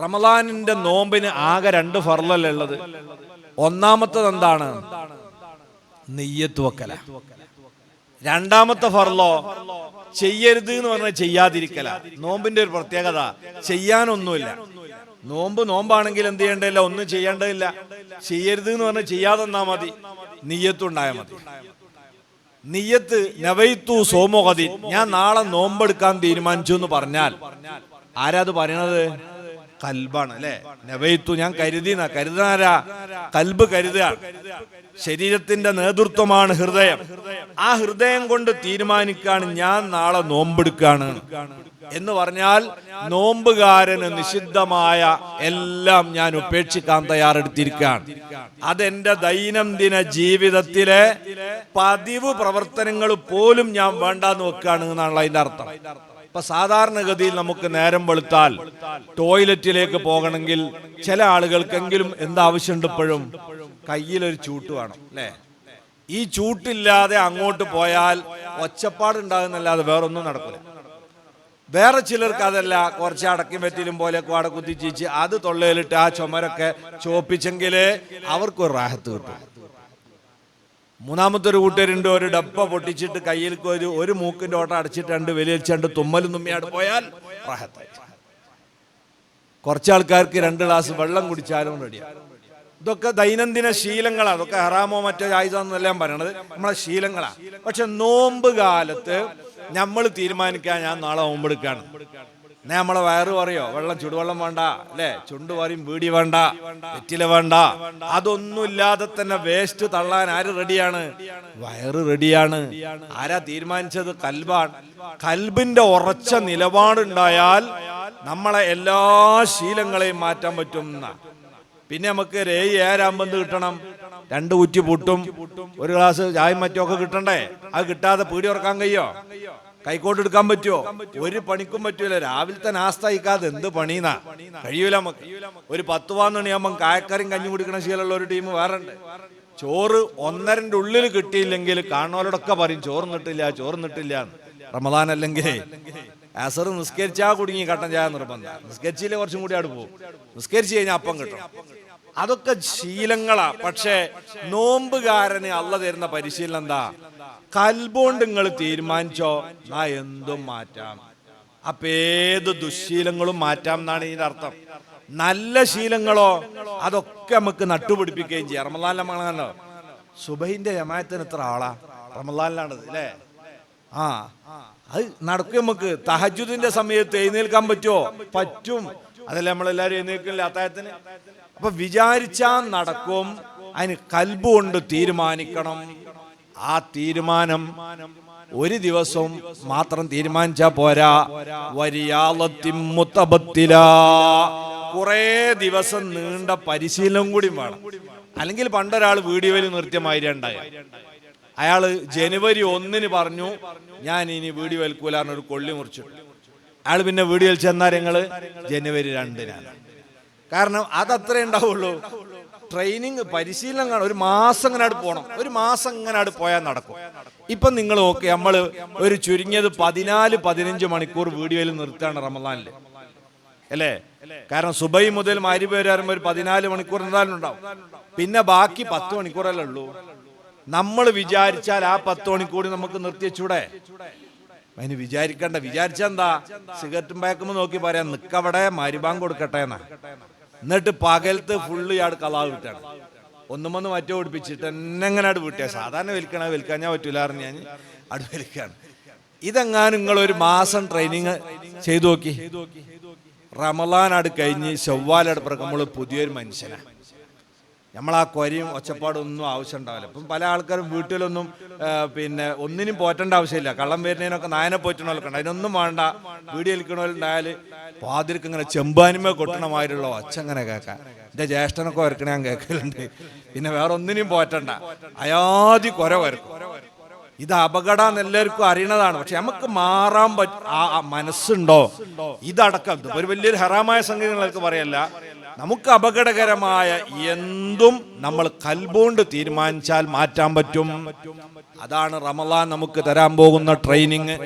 റമദാനിന്റെ നോമ്പിന് ആകെ രണ്ട് ഫർലല്ലുള്ളത് ഒന്നാമത്തത് എന്താണ്? നെയ്യത്ത് വെക്കല. രണ്ടാമത്തെ ഫർലോ ചെയ്യരുത് എന്ന് പറഞ്ഞാൽ ചെയ്യാതിരിക്കല. നോമ്പിന്റെ ഒരു പ്രത്യേകത ചെയ്യാനൊന്നുമില്ല. നോമ്പ് നോമ്പാണെങ്കിൽ എന്ത് ചെയ്യേണ്ടതില്ല? ഒന്നും ചെയ്യേണ്ടതില്ല. ചെയ്യരുത് എന്ന് പറഞ്ഞാൽ ചെയ്യാതെ തന്നാ മതി. നെയ്യത്തുണ്ടായാൽ മതി. നിയ്യത്ത് നവൈത്തു സോമോഹതി ഞാൻ നാളെ നോമ്പെടുക്കാൻ തീരുമാനിച്ചു എന്ന് പറഞ്ഞാൽ ആരാ അത് പറയണത്? കൽബാണ് അല്ലെ? നവയിത്തു ഞാൻ കരുതി കരുതാരാ കൽബ് കരുതുക ശരീരത്തിന്റെ നേതൃത്വമാണ് ഹൃദയം. ആ ഹൃദയം കൊണ്ട് തീരുമാനിക്കാണ് ഞാൻ നാളെ നോമ്പെടുക്കാണ് എന്ന് പറഞ്ഞാൽ നോമ്പുകാരന് നിഷിദ്ധമായ എല്ലാം ഞാൻ ഉപേക്ഷിക്കാൻ തയ്യാറെടുത്തിരിക്കുകയാണ്. അതെന്റെ ദൈനംദിന ജീവിതത്തിലെ പതിവ് പ്രവർത്തനങ്ങൾ പോലും ഞാൻ വേണ്ടാന്ന് വെക്കുകയാണ് എന്നാണല്ലോ അതിന്റെ അർത്ഥം. ഇപ്പൊ സാധാരണഗതിയിൽ നമുക്ക് നേരം വെളുത്താൽ ടോയ്ലറ്റിലേക്ക് പോകണമെങ്കിൽ ചില ആളുകൾക്കെങ്കിലും എന്താവശ്യമുണ്ട് ഇപ്പോഴും? കയ്യിലൊരു ചൂട്ട് വേണം അല്ലേ? ഈ ചൂട്ടില്ലാതെ അങ്ങോട്ട് പോയാൽ ഒച്ചപ്പാടുണ്ടാകുന്നല്ലാതെ വേറൊന്നും നടക്കില്ല വേറെ ചിലർക്ക് അതല്ല കുറച്ച് അടക്കി വെറ്റിലും പോലെ കുത്തിച്ചീച്ച് അത് തൊള്ളയിലിട്ട് ആ ചുമരൊക്കെ ചോപ്പിച്ചെങ്കിലേ അവർക്കൊരു റാഹത്ത് കിട്ടും. മൂന്നാമത്തെ ഒരു കൂട്ടുകാരുണ്ട് ഒരു ഡപ്പ പൊട്ടിച്ചിട്ട് കയ്യിൽ ഒരു ഒരു മൂക്കിന്റെ ഓട്ടം അടച്ചിട്ട് രണ്ട് വലിയടിച്ചണ്ട് തുമ്മലും തുമ്മിയാട് പോയാൽ റാഹത്തായി. കുറച്ച് ആൾക്കാർക്ക് രണ്ട് ഗ്ലാസ് വെള്ളം കുടിച്ചാലും റെഡിയാണ് ഇതൊക്കെ ദൈനംദിന ശീലങ്ങളാണ് അതൊക്കെ ഹറാമോ മറ്റോ ആയുധമെന്നെല്ലാം പറയണത്. നമ്മളെ ശീലങ്ങളാണ് പക്ഷെ നോമ്പ് കാലത്ത് നമ്മൾ തീരുമാനിക്കാൻ ഞാൻ നാളെ നോമ്പെടുക്കാണ് എന്നാ നമ്മളെ വയറ് പറയോ? വെള്ളം ചുടുവെള്ളം വേണ്ട അല്ലേ? ചുണ്ട് പറയും വീടി വേണ്ട വെറ്റില വേണ്ട. അതൊന്നും ഇല്ലാതെ തന്നെ വേസ്റ്റ് തള്ളാൻ ആര് റെഡിയാണ്? വയറ് റെഡിയാണ്. ആരാ തീരുമാനിച്ചത്? കൽബാണ്. കൽബിന്റെ ഉറച്ച നിലപാടുണ്ടായാൽ നമ്മളെ എല്ലാ ശീലങ്ങളെയും മാറ്റാൻ പറ്റും പിന്നെ നമുക്ക് രേയ് ഏരാമ്പന്ത് കിട്ടണം? രണ്ട് കുറ്റി പൊട്ടും ഒരു ഗ്ലാസ് ചായയും മറ്റുമൊക്കെ കിട്ടണ്ടേ? അത് കിട്ടാതെ പീടി ഉറക്കാൻ കഴിയോ? കൈക്കോട്ട് എടുക്കാൻ പറ്റുമോ ഒരു പണിക്കും പറ്റൂല. രാവിലത്തെ നാസ്തയിക്കാതെ എന്ത് പണിന്നാ? കഴിയൂല നമുക്ക്. ഒരു പത്ത് പതിനൊണിയാകുമ്പം കായക്കറിയും കഞ്ഞി കുടിക്കണ ശീലമുള്ള ഒരു ടീം വേറെ ഉണ്ട് ചോറ് ഒന്നരന്റെ ഉള്ളിൽ കിട്ടിയില്ലെങ്കിൽ കാണുന്നവരോടൊക്കെ പറയും ചോറ് നിട്ടില്ല ചോറ് നിട്ടില്ല റമദാൻ അല്ലെങ്കിൽ അസർ നിസ്കരിച്ചാ കുടുങ്ങി കട്ടൻ ചായ നിർബന്ധം. നിസ്കരിച്ചില്ലേ കുറച്ചും കൂടി അവിടെ പോകും നിസ്കരിച്ചു കഴിഞ്ഞാൽ അപ്പം കിട്ടും. അതൊക്കെ ശീലങ്ങളാ. പക്ഷേ നോമ്പുകാരന് അല്ല തരുന്ന പരിശീലനം എന്താ? കൽബോണ്ട് നിങ്ങൾ തീരുമാനിച്ചോ? ആ എന്തും മാറ്റാം. അപ്പൊ ഏത് ദുശീലങ്ങളും മാറ്റാം എന്നാണ് ഇതിന്റെ അർത്ഥം. നല്ല ശീലങ്ങളോ അതൊക്കെ നമുക്ക് നട്ടുപിടിപ്പിക്കുകയും ചെയ്യാം. റമലാലോ സുബൈന്റെ ജമായത്തിന് എത്ര ആളാ? റമദാനിലാണത് അല്ലേ? ആ അത് നടക്കും നമുക്ക് തഹജുദിന്റെ സമയത്ത് എഴുന്നേൽക്കാൻ പറ്റുമോ പറ്റും. അതല്ലേ നമ്മളെല്ലാരും എഴുന്നേൽക്കില്ല അത്തായത്തിന് അപ്പൊ വിചാരിച്ചാൽ നടക്കും. അതിന് കൽബുകൊണ്ട് തീരുമാനിക്കണം. ആ തീരുമാനം ഒരു ദിവസം മാത്രം തീരുമാനിച്ചാ പോരാ. വരിയാളത്തിമുത്തബത്തില കുറേ ദിവസം നീണ്ട പരിശീലനം കൂടി വേണം. അല്ലെങ്കിൽ പണ്ടൊരാൾ വീഡിയോയിൽ നിർത്തിയമാതിരി ഉണ്ടായി. അയാൾ ജനുവരി ഒന്നിന് പറഞ്ഞു ഞാൻ ഇനി വീഡിയോ വലിക്കൂലാറിന് ഒരു കൊള്ളി മുറിച്ചു അയാൾ പിന്നെ വീഡിയോയിൽ ചെന്നാൽ ഞങ്ങൾ ജനുവരി രണ്ടിനാണ്. കാരണം അതത്രേ ഉണ്ടാവുള്ളൂ. ട്രെയിനിങ് പരിശീലനം കാണും ഒരു മാസം ഇങ്ങനെ പോകണം ഒരു മാസം ഇങ്ങനെ പോയാൽ നടക്കും. ഇപ്പം നിങ്ങൾ നോക്കി നമ്മൾ ഒരു ചുരുങ്ങിയത് പതിനാല് പതിനഞ്ച് മണിക്കൂർ വീഡിയോയിൽ നിർത്തുകയാണ് റമദാനിൽ അല്ലേ? കാരണം സുബൈ മുതൽ മാരി വരുമ്പോൾ ഒരു പതിനാല് മണിക്കൂർ എന്തായാലും ഉണ്ടാവും. പിന്നെ ബാക്കി പത്ത് മണിക്കൂറല്ലേ ഉള്ളൂ. നമ്മൾ വിചാരിച്ചാൽ ആ പത്ത് മണിക്കൂർ നമുക്ക് നിർത്തിയച്ചൂടെ അതിന് വിചാരിക്കണ്ട. വിചാരിച്ചെന്താ സിഗരറ്റും പാക്കുമ്പോൾ നോക്കി പറയാം നിക്കവിടെ മരുഭാൻ കൊടുക്കട്ടെ എന്നാ. എന്നിട്ട് പകലത്ത് ഫുള്ള് ഇയാൾ കലാവ് വിട്ടാണ്. ഒന്നുമൊന്ന് മറ്റോ പിടിപ്പിച്ചിട്ട് എന്നെങ്ങനെ അവിടെ വിട്ടിയ സാധാരണ വലിക്കണ വലിക്കാൻ ഞാൻ പറ്റൂല അറിഞ്ഞ് ഞാൻ അവിടെ വലിക്കാണ് ഇതെങ്ങാനും നിങ്ങൾ ഒരു മാസം ട്രെയിനിങ് ചെയ്തു നോക്കി. റമലാൻ അടു കഴിഞ്ഞ് ചൊവ്വാലട് പിറക്കുമ്പോൾ പുതിയൊരു മനുഷ്യനാണ് നമ്മൾ ആ കൊരയും ഒച്ചപ്പാടും ഒന്നും ആവശ്യം ഉണ്ടാവില്ല ഇപ്പം പല ആൾക്കാരും വീട്ടിലൊന്നും പിന്നെ ഒന്നിനും പോറ്റേണ്ട ആവശ്യമില്ല. കള്ളം വരുന്നതിനൊക്കെ നായനെ പോറ്റണമല്ലോ ഉണ്ട് അതിനൊന്നും വേണ്ട. വീട് കളിക്കണമല്ലുണ്ടായാൽ പാതിരിക്ക് ഇങ്ങനെ ചെമ്പാനിമ കൊട്ടണമായിട്ടുള്ള ഒച്ച ഇങ്ങനെ കേൾക്കാം എന്റെ ജ്യേഷ്ഠനൊക്കെ വരക്കണേ ഞാൻ കേൾക്കലുണ്ട്. പിന്നെ വേറെ ഒന്നിനും പോറ്റണ്ട. അയാതി കൊര വരക്കും. ഇത് അപകടം എല്ലാവർക്കും അറിയണതാണ്. പക്ഷെ നമുക്ക് മാറാൻ പറ്റ മനസ്സുണ്ടോ? ഇതടക്കം. ഒരു വലിയൊരു ഹറാമായ സംഗതി നിങ്ങൾക്ക് പറയല്ല. നമുക്ക് അപകടകരമായ എന്തും നമ്മൾ കൽബോണ്ട് തീരുമാനിച്ചാൽ മാറ്റാൻ പറ്റും. അതാണ് റമലാൻ നമുക്ക് തരാൻ പോകുന്ന ട്രെയിനിങ്